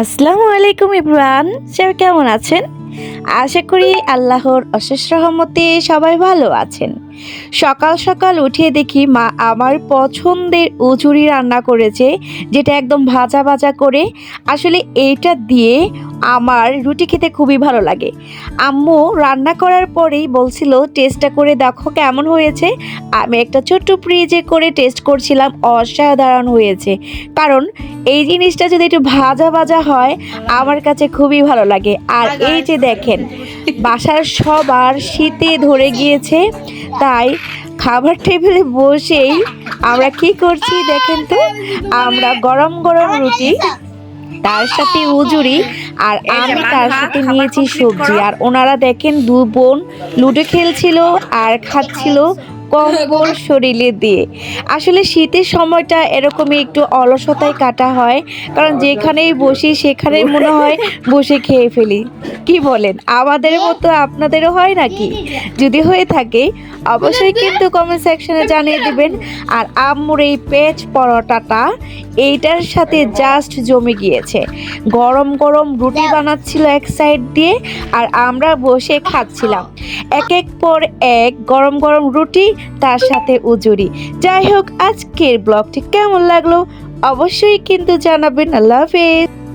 আসসালামু আলাইকুম ইব্রান স্যার কেমন আছেন? আশা করি আল্লাহর অশেষ রহমতে সবাই ভালো আছেন। সকাল সকাল উঠে দেখি মা আমার পছন্দের উচুরি রান্না করেছে যেটা একদম ভাজা ভাজা করে। আসলে এইটা দিয়ে আমার রুটি খেতে খুবই ভালো লাগে। আম্মু রান্না করার পরেই বলছিল টেস্টটা করে দেখো কেমন হয়েছে। আমি একটা ছোট্ট ফ্রিজে করে টেস্ট করছিলাম অসাধারণ হয়েছে। কারণ এই জিনিসটা যদি একটু ভাজা ভাজা হয় আমার কাছে খুবই ভালো লাগে। আর এই যে দেখেন। বাসার সবার শীতে ধরে গিয়েছে তাই খাবার টেবিলে বসেই আমরা কি করছি দেখেন তো? আমরা গরম গরম রুটি তার সাথে উজুরি আর আমি তার সাথে নিয়েছি সবজি। আর ওনারা দেখেন দু বোন লুডো খেলছিল আর খাচ্ছিল কম্বল শরীরে দিয়ে। আসলে শীতের সময়টা এরকমই একটু অলসতায় কাটা হয় কারণ যেখানেই বসি সেখানেই মনে হয় বসে খেয়ে ফেলি। কি বলেন? আমাদের মতো আপনাদেরও হয় নাকি? যদি হয়ে থাকে অবশ্যই কিন্তু কমেন্ট সেকশনে জানিয়ে দিবেন। আর আম্মুর এই পেঁচ পরোটাটা এইটার সাথে জাস্ট জমে গিয়েছে। গরম গরম রুটি বানাচ্ছিল এক সাইড দিয়ে আর আমরা বসে খাচ্ছিলাম। এক এক পর এক গরম গরম রুটি তার সাথে উজুরি। যাই হোক আজকের ব্লগটি কেমন লাগল? অবশ্যই কিন্তু জানাবেন। আল্লাহ হাফেজ।